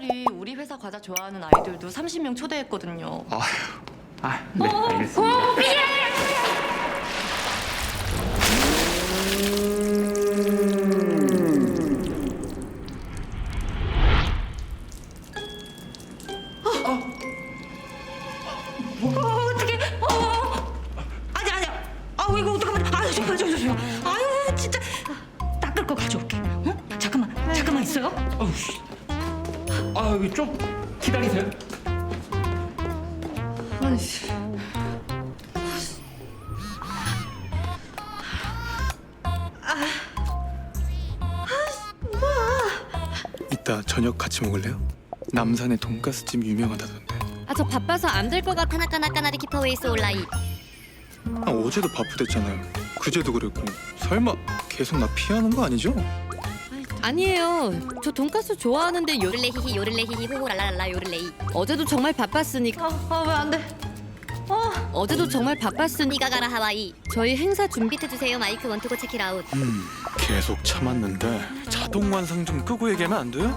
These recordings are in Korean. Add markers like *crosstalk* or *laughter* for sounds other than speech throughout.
친구들이 우리 회사 과자 좋아하는 아이들도 30명 초대했거든요. 아, 네, 알겠습니다. 어, 남산에 돈가스집 유명하다던데. 아 저 바빠서 안 될 것 같아 나까나까나리 키퍼웨이스 온라인 아, 어제도 바쁘댔잖아요. 그제도 그랬고. 설마 계속 나 피하는 거 아니죠? 아니에요 저 돈가스 좋아하는데 요 요를레 히히 요를레 히히 호호랄랄라 요를레이 어제도 정말 바빴으니까 아왜 안 돼? 어제도 정말 바빴으니까 니가 가라 하와이 저희 행사 준비 비트주세요 마이크 원투고 체키라웃 음, 계속 참았는데 자동 완성 좀 끄고 얘기하면 안 돼요?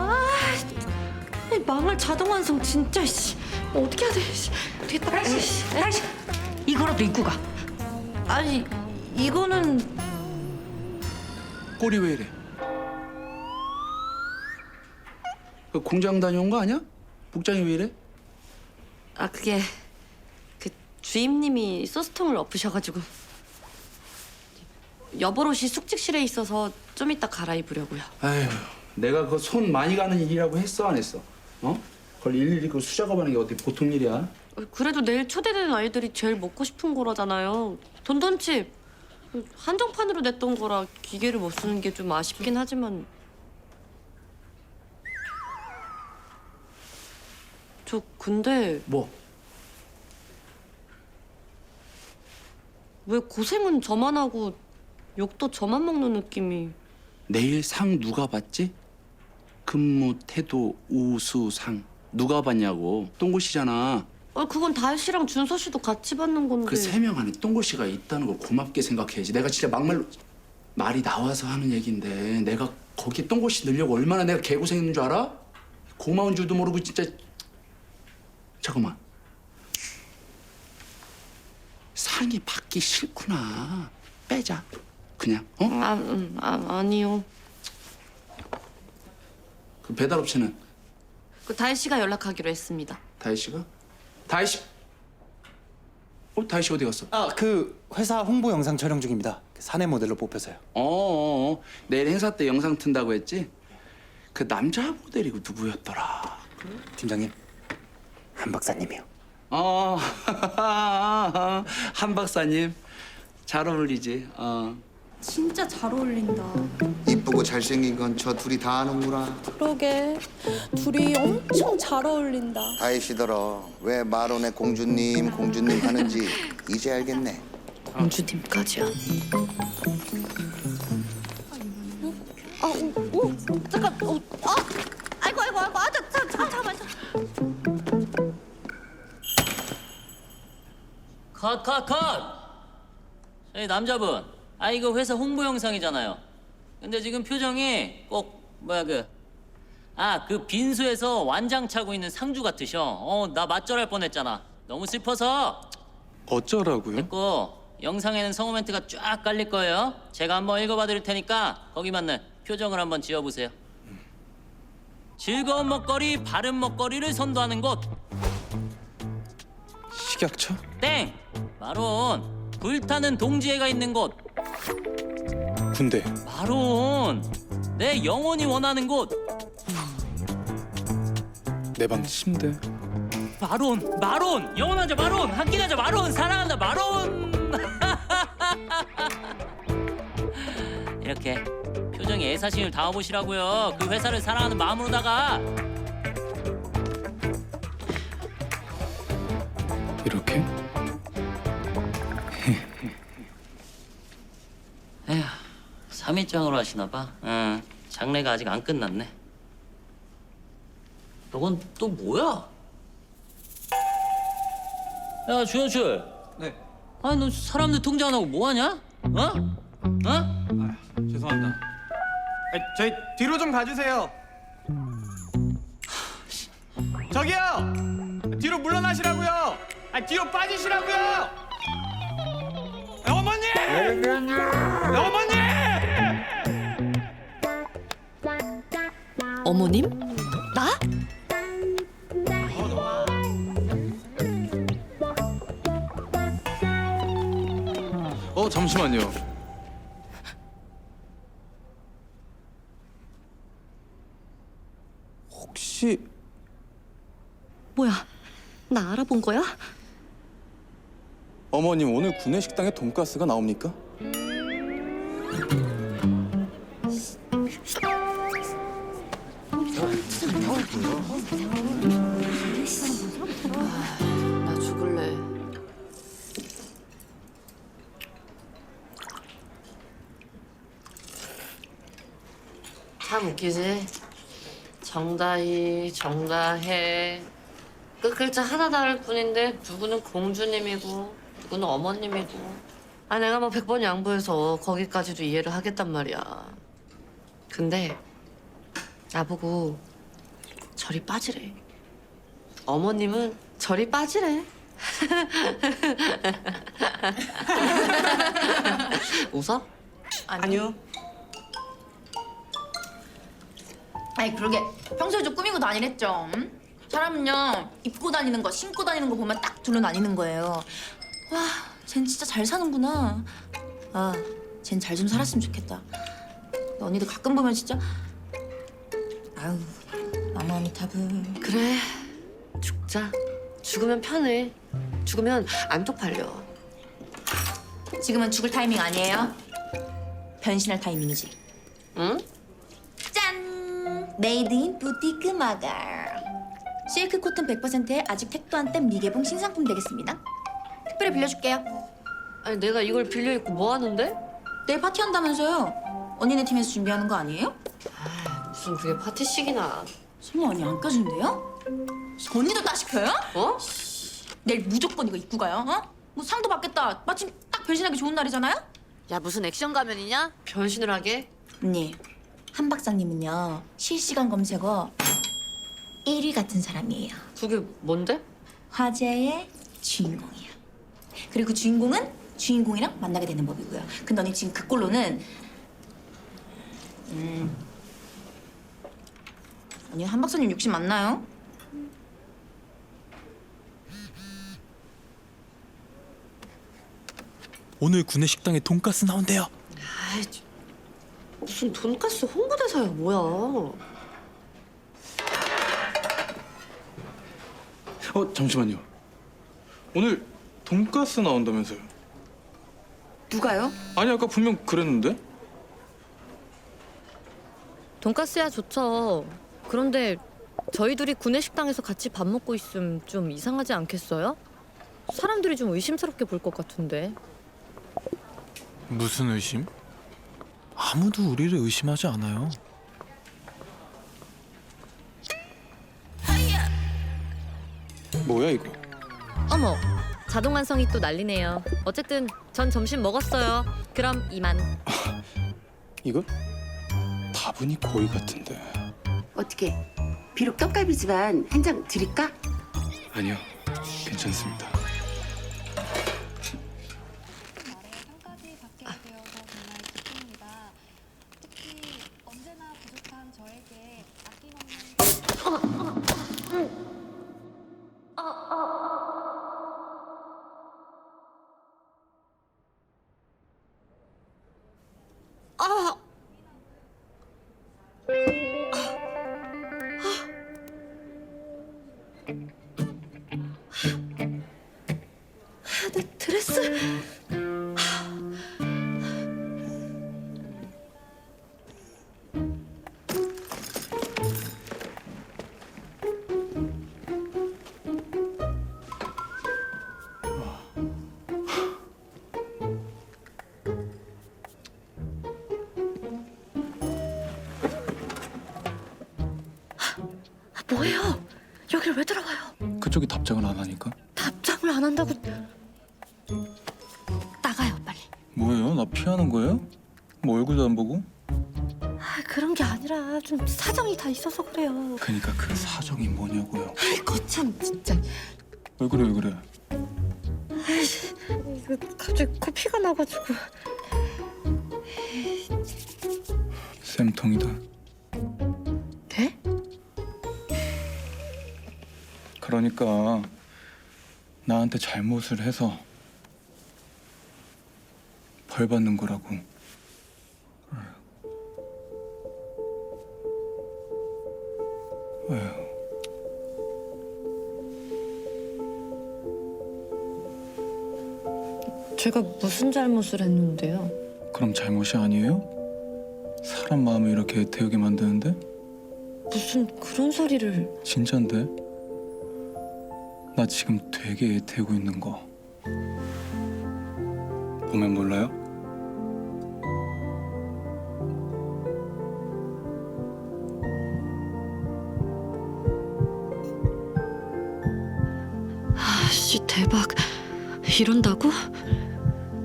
이 망할 자동 완성 진짜 씨. 어떻게 해야 돼? 씨. 어떻게 딱 다시 다시 이거라도 입고 가. 아니 이거는 꼬리 왜 이래? 그 공장 다녀온 거 아니야? 복장이 왜 이래? 아 그게 그 주임님이 소스통을 엎으셔가지고 여벌옷이 숙직실에 있어서 좀 이따 갈아입으려고요. 아휴, 내가 그 손 많이 가는 일이라고 했어 안 했어? 어? 그걸 일일이 그 수작업하는 게 어디 보통 일이야? 그래도 내일 초대된 아이들이 제일 먹고 싶은 거라잖아요. 돈돈칩 한정판으로 냈던 거라 기계를 못 쓰는 게 좀 아쉽긴 하지만 저 근데 뭐? 왜 고생은 저만 하고 욕도 저만 먹는 느낌이 내일 상 누가 받지? 근무 태도 우수상 누가 받냐고 똥고 씨잖아. 아 그건 다혜 씨랑 준서 씨도 같이 받는 건데 그 세 명 안에 똥고 씨가 있다는 걸 고맙게 생각해야지. 내가 진짜 막말로 말이 나와서 하는 얘긴데 내가 거기 똥고 씨 넣으려고 얼마나 내가 개고생했는 줄 알아? 고마운 줄도 모르고 진짜 잠깐만 상이 받기 싫구나 빼자 그냥 어? 아, 음, 아 아니요 그 배달업체는 그 다혜 씨가 연락하기로 했습니다 다혜 씨가? 다혜 씨 어? 다혜 씨 어디 갔어? 아, 그 회사 홍보 영상 촬영 중입니다. 그 사내 모델로 뽑혀서요. 어 어어 어. 내일 행사 때 영상 튼다고 했지? 그 남자 모델이고 누구였더라? 팀장님, 한 박사님이요. 어, *laughs* 한 박사님 잘 어울리지. 어. 진짜 잘 어울린다. 이쁘고 잘생긴 건 저 둘이 다 아는구나. 그러게 둘이 엄청 잘 어울린다. 아이시더러 왜 마론의 공주님 공주님 하는지 이제 알겠네. 공주님까지야 아, 오, 오 잠깐, 어, 아, 아이고, 아이고, 아이고, 아, 자, 자, 잠깐만. 컷, 컷, 컷! 저희 남자분, 아 이거 회사 홍보 영상이잖아요. 근데 지금 표정이 꼭 뭐야 그, 아 그 빈수에서 완장 차고 있는 상주 같으셔. 어, 나 맞절할 뻔했잖아. 너무 슬퍼서 어쩌라고요? 됐고 영상에는 성우 멘트가 쫙 깔릴 거예요. 제가 한번 읽어봐 드릴 테니까 거기 맞는 표정을 한번 지어보세요. 즐거운 먹거리, 바른 먹거리를 선도하는 곳. 식약처? 땡! 마론 불타는 동지애가 있는 곳. 군대. 마론 내 영혼이 원하는 곳. 내 방 침대. 마론 마론 영원하자 마론 함께 가자 마론 사랑한다 마론 *laughs* 이렇게 표정에 애사심을 담아보시라고요. 그 회사를 사랑하는 마음으로다가. 이렇게? 3일장으로 하시나 봐 응, 장례가 아직 안 끝났네 너건 또 뭐야? 야 주현출 네. 아니 너 사람들 통장 안 하고 뭐 하냐? 어? 어? 죄송합니다. 저희 뒤로 좀 가주세요. 물러나시라고요. 아 뒤로 빠지시라고요. 어머니! 어머니! 어머님? 나? 어 잠시만요. 혹시 뭐야? 나 알아본 거야? 어머님 오늘 구내 식당에 돈가스가 나옵니까? 나 죽을래. 참 웃기지? 정다희, 정다혜. 그 글자 하나 다를 뿐인데 누구는 공주님이고 누구는 어머님이고. 아 내가 뭐 백 번 양보해서 거기까지도 이해를 하겠단 말이야. 근데 나보고 절이 빠지래. 어머님은 절이 빠지래. *laughs* 웃어? 아니요. 아니 그러게 평소에 좀 꾸미고 다니랬죠. 응? 사람은요 입고 다니는 거, 신고 다니는 거 보면 딱 둘로 나뉘는 거예요. 와, 쟨 진짜 잘 사는구나. 아, 쟨 잘 좀 살았으면 좋겠다. 언니도 가끔 보면 진짜 아유, 아마미타불. 그래. 죽자. 죽으면 편해. 죽으면 안 쪽팔려. 지금은 죽을 타이밍 아니에요? 변신할 타이밍이지. 응? 짠! 메이드 인 부티크 마갈. 실크 코튼 100%에 아직 택도 안 뗀 미개봉 신상품 되겠습니다. 특별히 빌려줄게요. 아니 내가 이걸 빌려 입고 뭐 하는데? 내일 파티한다면서요? 언니네 팀에서 준비하는 거 아니에요? 무슨 그게 파티식이나. 설마 언니 안 껴준대요? 언니도 따 시켜요? 어? 내일 무조건 이거 입고 가요, 어? 뭐 상도 받겠다. 마침 딱 변신하기 좋은 날이잖아요? 야 무슨 액션 가면이냐? 변신을 하게? 언니, 한 박사님은요 실시간 검색어 1위 같은 사람이에요. 그게 뭔데? 화제의 주인공이야. 그리고 그 주인공은 주인공이랑 만나게 되는 법이고요. 근데 언니 지금 그 꼴로는 음 언니 한 박사님 욕심 많나요? 오늘 구내 식당에 돈가스 나온대요. 아이 저- 무슨 돈가스 홍보대사야 뭐야? 어 잠시만요. 오늘 돈가스 나온다면서요? 누가요? 아니 아까 분명 그랬는데? 돈가스야 좋죠. 그런데 저희 둘이 구내식당에서 같이 밥 먹고 있음 좀 이상하지 않겠어요? 사람들이 좀 의심스럽게 볼 것 같은데. 무슨 의심? 아무도 우리를 의심하지 않아요. 뭐야 이거? 어머, 자동 완성이 또 난리네요. 어쨌든 전 점심 먹었어요. 그럼 이만. *laughs* 이거 다분히 고의 같은데. 어떻게? 비록 떡갈비지만 한 장 드릴까? 아니요, 괜찮습니다. 그쪽이 답장을 안 하니까. 답장을 안 한다고 나가요 빨리 뭐예요? 나 피하는 거예요? 뭐 얼굴도 안 보고? 아, 그런 게 아니라 좀 사정이 다 있어서 그래요 그러니까 그 사정이 뭐냐고요. 아이고 참 진짜 왜 그래 왜 그래? 잘못을 해서 벌 받는 거라고. 에휴. 제가 무슨 잘못을 했는데요? 그럼 잘못이 아니에요? 사람 마음을 이렇게 애태우게 만드는데? 무슨 그런 소리를 진짠데? 나 지금 되게 애태우고 있는 거 보면 몰라요? 아씨 대박 이런다고?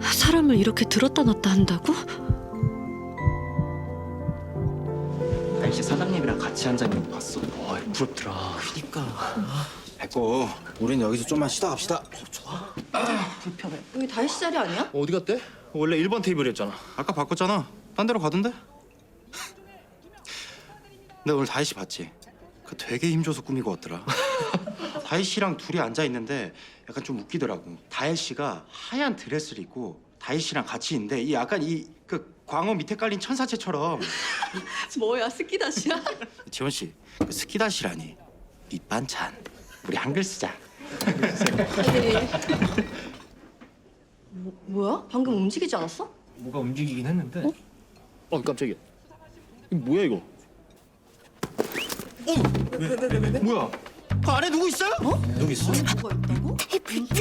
사람을 이렇게 들었다 놨다 한다고? 아이씨 사장님이랑 같이 앉아 있는 거 봤어. 와 부럽더라. 그니까. 됐고 우린 여기서 좀만 쉬다 갑시다. 여기 다혜 씨 자리 아니야? 어디 갔대? 원래 1번 테이블이었잖아. 아까 바꿨잖아. 딴 데로 가던데? 내가 오늘 다희 씨 봤지? 그 되게 힘줘서 꾸미고 왔더라. *laughs* 다희 씨랑 둘이 앉아 있는데 약간 좀 웃기더라고. 다혜 씨가 하얀 드레스를 입고 다희 씨랑 같이 있는데 이 약간 이 그 광어 밑에 깔린 천사채처럼 *laughs* 뭐야 스키다시야? 지원 씨, 그 스키다시라니 밑반찬. 우리 한글 쓰자. 뭐야? 방금 움직이지 않았어? 뭐가 움직이긴 했는데. 어 깜짝이야. 이거 뭐야 이거? 뭐야? 그 안에 누구 있어요? 어? 누구 있어? 뭐가 있다고?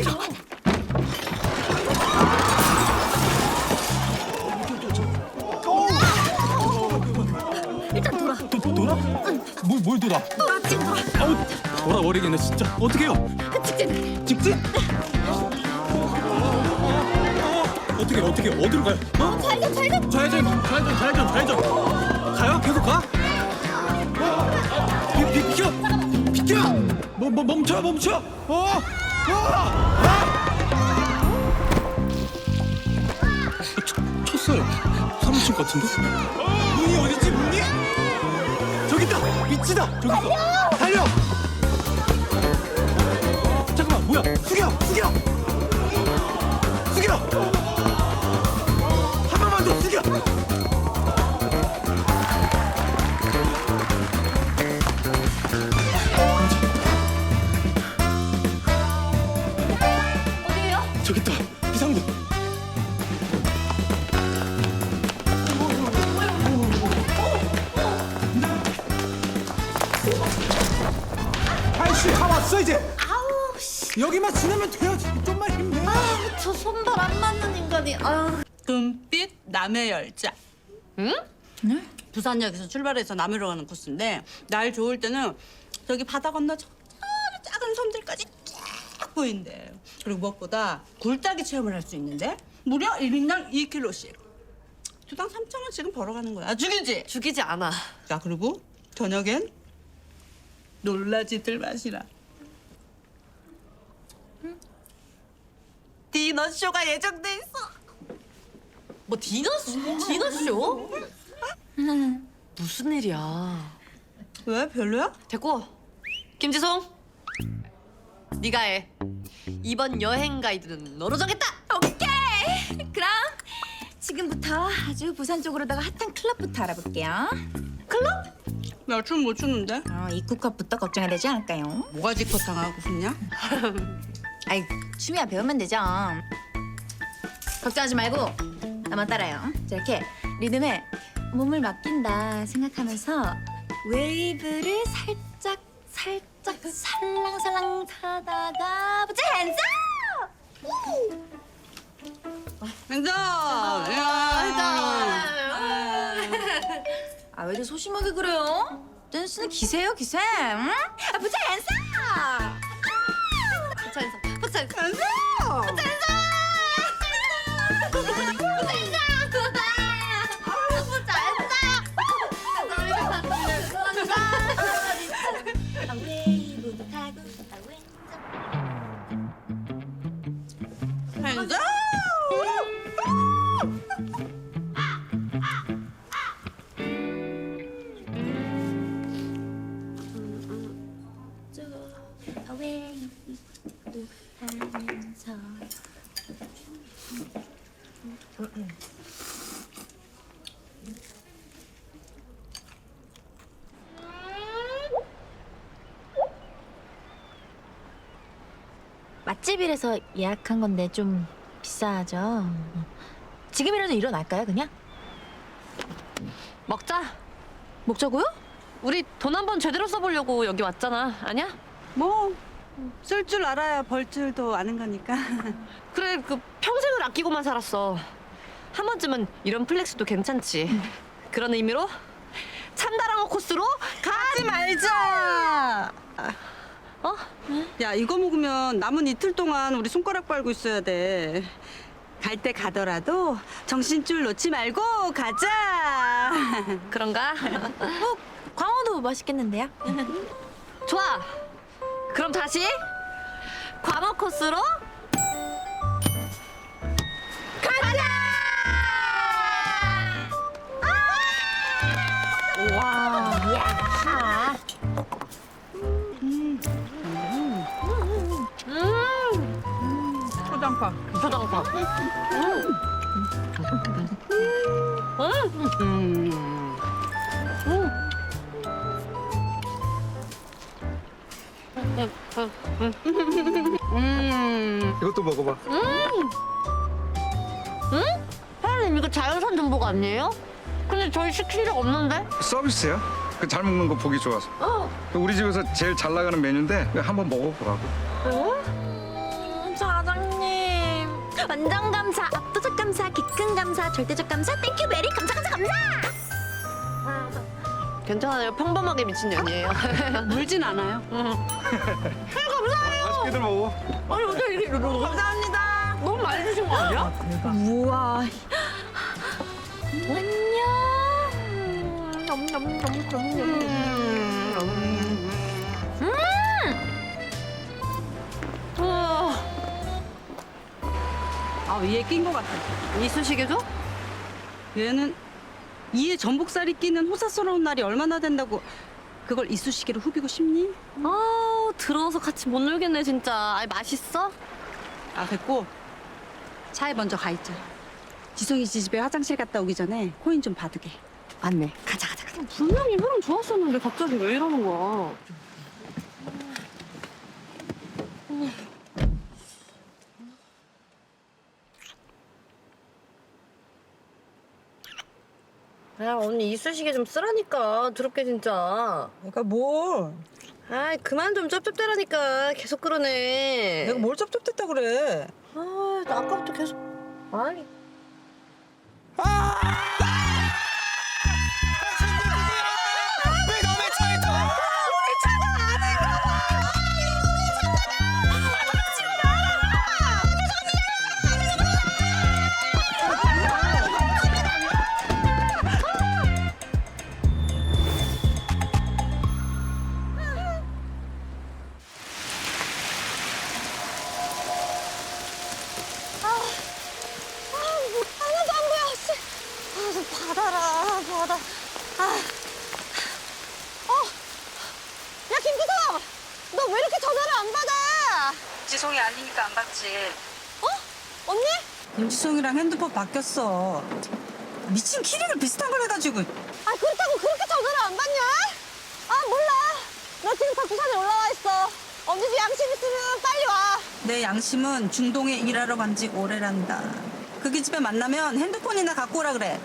도, 돌아? 뭘, 뭘 돌아? 돌아, 지금 돌아. 아우, 돌아버리겠네, 진짜. 어떻게 해요? 직진. 직진? 어떻게, 어떻게, 어디로 가요? 어? 좌회전, 좌회전. 좌회전, 좌회전, 좌회전, 좌회전. 가요? 계속 가? 비, 비, 비켜! 비켜! 뭐, 뭐, 멈춰, 멈춰! 어! 어! 아! 쳤- 쳤어요. 사무실 같은데? 문이 어딨 있다! 미치다! 저기 있어! 달려! 잠깐만, 뭐야? 숙여! 숙여! 숙여! 한 번만 더 숙여! 어디에요? 저기 있다! 여기만 지나면 돼야지. 좀만 힘내. 아, 저 손발 안 맞는 인간이. 아유. 금빛 남해 열차. 응? 부산역에서 출발해서 남해로 가는 코스인데 날 좋을 때는 저기 바다 건너 저 작은 섬들까지 쫙 보인대. 그리고 무엇보다 굴따기 체험을 할 수 있는데 무려 1인당 2kg씩. 주당 3,000원씩은 벌어가는 거야. 죽이지? 죽이지 않아 자 그리고 저녁엔 놀라지들 마시라. 디너쇼가 예정돼 있어. 뭐 디너쇼? 디너쇼? 무슨 일이야 왜 별로야? 됐고 김지성 네가 해 이번 여행 가이드는 너로 정했다 오케이. 그럼 지금부터 아주 부산 쪽으로다가 핫한 클럽부터 알아볼게요. 나 춤 못 추는데? 어, 입국 컷부터 걱정해야 되지 않을까요? 뭐가 지퍼탕하고 싶냐? *laughs* 아이 춤이야 배우면 되죠. 걱정하지 말고 나만 따라요. 자, 이렇게 리듬에 몸을 맡긴다 생각하면서 웨이브를 살짝 살짝 살랑살랑 타다가 부채 핸즈 행정! 아, 왜 이렇게 소심하게 그래요? 댄스는 기세요, 기세. 응? 아, 부채 핸즈 부 맛집이라서 예약한 건데 좀 비싸죠. 지금이라도 일어날까요, 그냥? 먹자. 먹자고요? 우리 돈 한번 제대로 써보려고 여기 왔잖아. 아니야? 뭐 쓸 줄 알아야 벌 줄도 아는 거니까. *laughs* 그래 그 평생을 아끼고만 살았어. 한 번쯤은 이런 플렉스도 괜찮지. 그런 의미로 참다랑어 코스로 가지 말자. 어? 야 이거 먹으면 남은 이틀 동안 우리 손가락 빨고 있어야 돼. 갈 때 가더라도 정신줄 놓지 말고 가자. *laughs* 그런가? 어, 광어도 맛있겠는데요? 좋아. 그럼 다시 광어 코스로 가자. 와. 초장파. 초장파. 이것도 먹어봐. 사장님 이거 자연산 전복 아니에요? 근데 저희 시킨 적 없는데? 서비스야. 그 잘 먹는 거 보기 좋아서. 그 우리 집에서 제일 잘 나가는 메뉴인데 한번 먹어보라고. 완전 감사, 압도적 감사, 기큰 감사, 절대적 감사, 땡큐 베리 감사 감사 감사. 괜찮아요. 평범하게 미친년이에요. *laughs* 물진 않아요. *laughs* 맛있게들 먹어. 아니 어떻게 이렇게 감사합니다. 너무 많이 주신 거 아니야? 우와. 안녕. 넘넘넘넘넘. 아 위에 낀거 같아. 이쑤시개죠? 얘는 이에 전복살이 끼는 호사스러운 날이 얼마나 된다고 그걸 이쑤시개로 후비고 싶니? 아 들어서 같이 못 놀겠네 진짜. 아니 맛있어? 아 됐고 차에 먼저 가 있자. 지성이 씨 집에 화장실 갔다 오기 전에 코인 좀 받으게. 맞네. 가자 가자 가자. 분명히 흐름 좋았었는데 갑자기 왜 이러는 거야? 아 언니 이쑤시개 좀 쓰라니까 더럽게 진짜. 그러니까 뭘? 아이 그만 좀 쩝쩝대라니까 계속 그러네. 뭘 쩝쩝댔다 그래? 아, 나 아까부터 계속 아니. 하 김지성이랑 핸드폰 바뀌었어. 미친 키링을 비슷한 걸 해가지고. 아, 그렇다고 그렇게 전화를 안 받냐? 아, 몰라. 나 지금 다 부산에 올라와 있어. 언제지 양심 있으면 빨리 와. 내 양심은 중동에 일하러 간 지 오래란다. 그기 집에 만나면 핸드폰이나 갖고 오라 그래.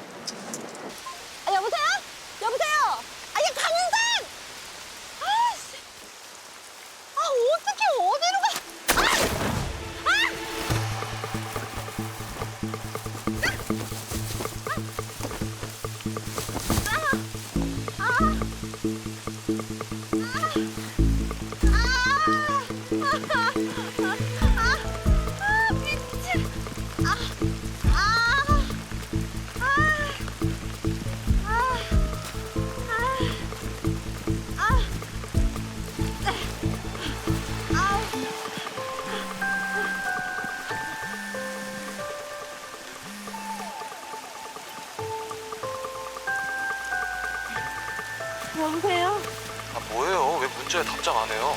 문자에 답장 안 해요?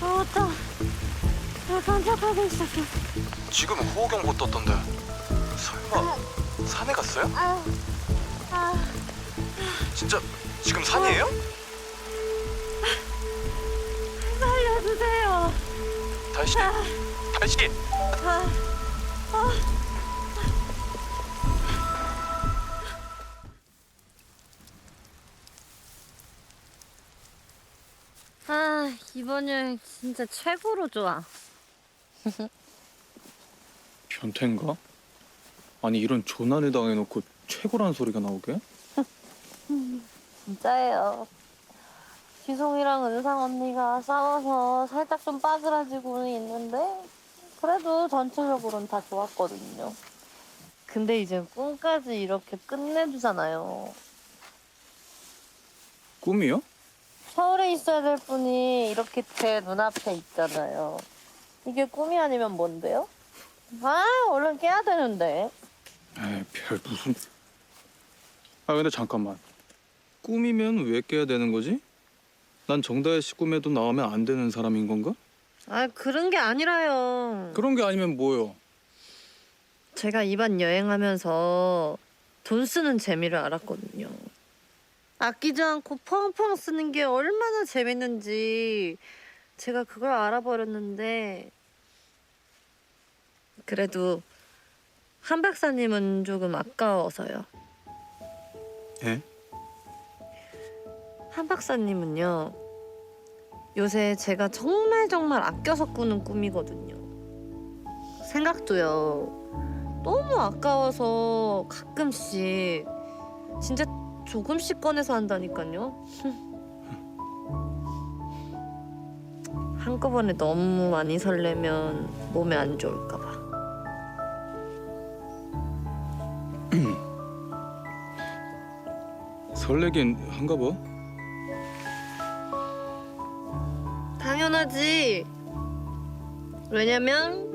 맞다. 나 깜짝하고 있었어. 지금 호우경보 떴던데. 설마 산에 갔어요? 아, 아, 진짜 지금 산이에요? 살려주세요. 다시 다시. 아, 아. 이번 여행 진짜 최고로 좋아. *laughs* 변태인가? 아니 이런 조난을 당해놓고 최고라는 소리가 나오게? 진짜예요. 지송이랑 은상 언니가 싸워서 살짝 좀 빠그라지고는 있는데 그래도 전체적으로는 다 좋았거든요. 근데 이제 꿈까지 이렇게 끝내주잖아요. 꿈이요? 서울에 있어야 될 분이 이렇게 제 눈앞에 있잖아요. 이게 꿈이 아니면 뭔데요? 아, 얼른 깨야 되는데. 에이 별 무슨 아 근데 잠깐만 꿈이면 왜 깨야 되는 거지? 난 정다혜 씨 꿈에도 나오면 안 되는 사람인 건가? 아, 그런 게 아니라요. 그런 게 아니면 뭐요? 제가 이번 여행하면서 돈 쓰는 재미를 알았거든요. 아끼지 않고 펑펑 쓰는 게 얼마나 재밌는지 제가 그걸 알아버렸는데 그래도 한 박사님은 조금 아까워서요. 예? 한 박사님은요. 요새 제가 정말 정말 아껴서 꾸는 꿈이거든요. 생각도요. 너무 아까워서 가끔씩 진짜 조금씩 꺼내서 한다니까요. 한꺼번에 너무 많이 설레면 몸에 안 좋을까 봐. *clears throat* 설레긴 한가 봐. 당연하지. 왜냐면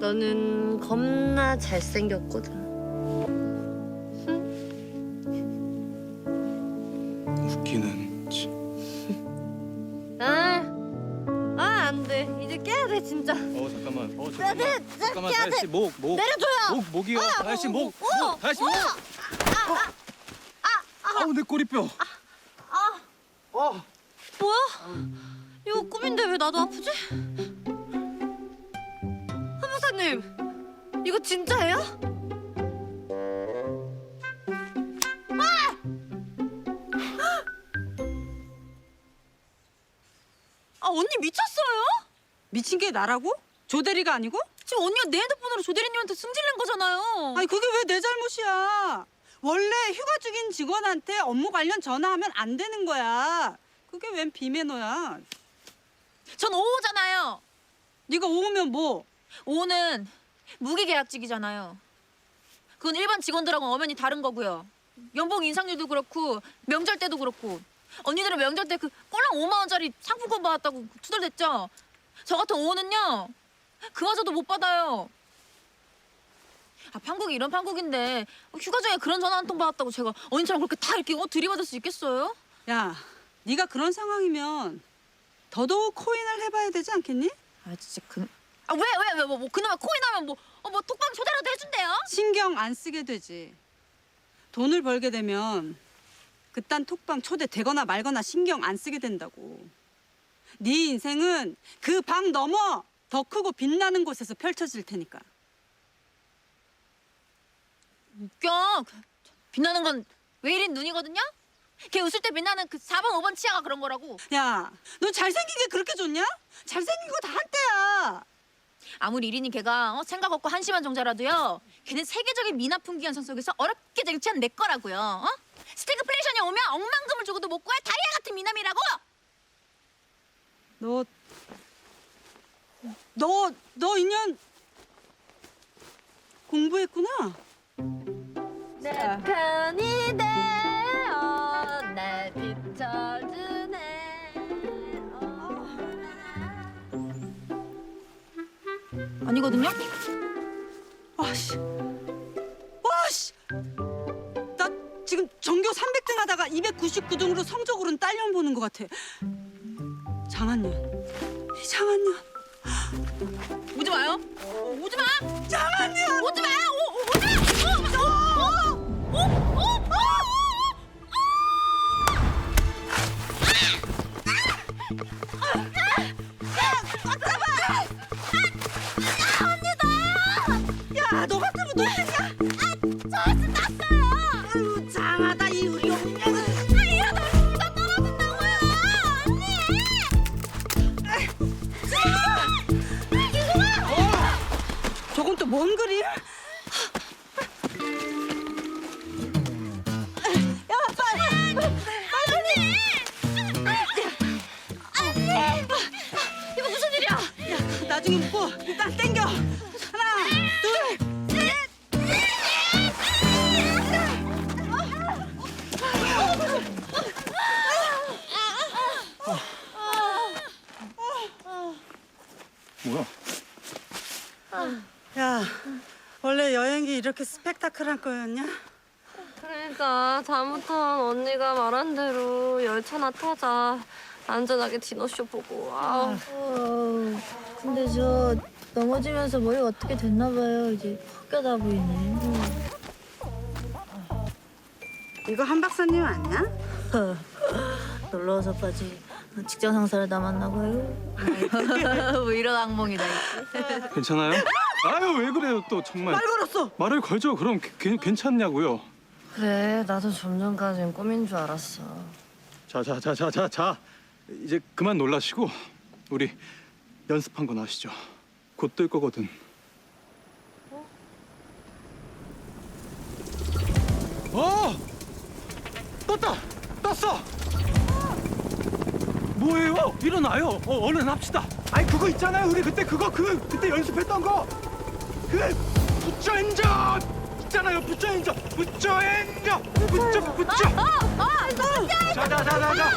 너는 겁나 잘생겼거든. 웃기는. 참. 아, 아, 안 돼. 이제 깨야 돼, 진짜. 어 잠깐만. 어 네, 잠깐만. 네, 잠깐만 깨야 다혜 씨 돼. 목 목. 내려줘요. 목 목이요. 아, 다혜 씨 목. 어, 목. 다혜 씨 목. 아우 내 꼬리뼈. 뭐야? 이거 꿈인데 왜 나도 아프지? 한무사님, 이거 진짜예요? 언니 미쳤어요? 미친 게 나라고? 조대리가 아니고? 지금 언니가 내 핸드폰으로 조대리님한테 승질낸 거잖아요. 아니 그게 왜 내 잘못이야? 원래 휴가 중인 직원한테 업무 관련 전화하면 안 되는 거야. 그게 웬 비매너야? 전 5호잖아요. 네가 오면 뭐? 5호는 무기계약직이잖아요. 그건 일반 직원들하고 엄연히 다른 거고요. 연봉 인상률도 그렇고 명절 때도 그렇고 언니들은 명절 때 그 꼴랑 5만 원짜리 상품권 받았다고 투덜댔죠. 저 같은 5호는요 그마저도 못 받아요. 아 판국이 이런 판국인데 휴가 중에 그런 전화 한 통 받았다고 제가 언니처럼 그렇게 다 이렇게 어, 들이받을 수 있겠어요? 야, 네가 그런 상황이면 더더욱 코인을 해봐야 되지 않겠니? 아 진짜 그. 아왜 왜 왜 뭐, 뭐 그나마 코인 하면 뭐 어, 뭐 톡방 초대라도 해준대요? 신경 안 쓰게 되지. 돈을 벌게 되면 그딴 톡방 초대 되거나 말거나 신경 안 쓰게 된다고. 네 인생은 그 방 넘어 더 크고 빛나는 곳에서 펼쳐질 테니까. 웃겨. 그, 빛나는 건 왜 이린 눈이거든요? 걔 웃을 때 빛나는 그 4번, 5번 치아가 그런 거라고. 야, 너 잘생긴 게 그렇게 좋냐? 잘생긴 거 다 한때야. 아무리 이린이 걔가 어, 생각 없고 한심한 정자라도요. 걔는 세계적인 미나 풍기 현상 속에서 어렵게 쟁취한 내 거라고요. 어? 스태그플레이션이 오면 억만금을 주고도 못 구할 다리아 같은 미남이라고. 너, 너, 너 인연 공부했구나. 내 편이 되어 날 비춰주네. 아니거든요? 와씨, 와씨, 나 지금 전교 300등 하다가 299등으로 성적으로는 딸년 보는 것 같아. 장한년, 장한년. 오지 마요. 오지 마. 장한년. 오지 마. 오, 이 이렇게 스펙타클한 거였냐? 그러니까 다음부턴 언니가 말한 대로 열차나 타자. 안전하게 디너쇼 보고. 아우. 근데 저 넘어지면서 머리가 어떻게 됐나 봐요. 이제 헛겨다 보이네. 이거 한 박사님 아니야? *laughs* 놀러 와서까지 직장 상사를 다 만나고요. *laughs* 뭐 이런 악몽이다. 괜찮아요? 아유 왜 그래요 또 정말 말 걸었어. 말을 걸죠 그럼 괜- 괜찮냐고요 그래, 나도 좀 전까진 꿈인 줄 알았어. 자자자자자자 이제 그만 놀라시고 우리 연습 한 건 아시죠? 곧 뜰 거거든 어! 떴다! 떴어! 뭐예요? 일어나요. 어, 얼른 합시다. 아니 그거 있잖아요. 우리 그때 그거 그 그때 연습했던 거. 그 붙여 엔전 있잖아요. 붙여 엔전. 붙여 엔전. 붙여 붙여. 자자자자자.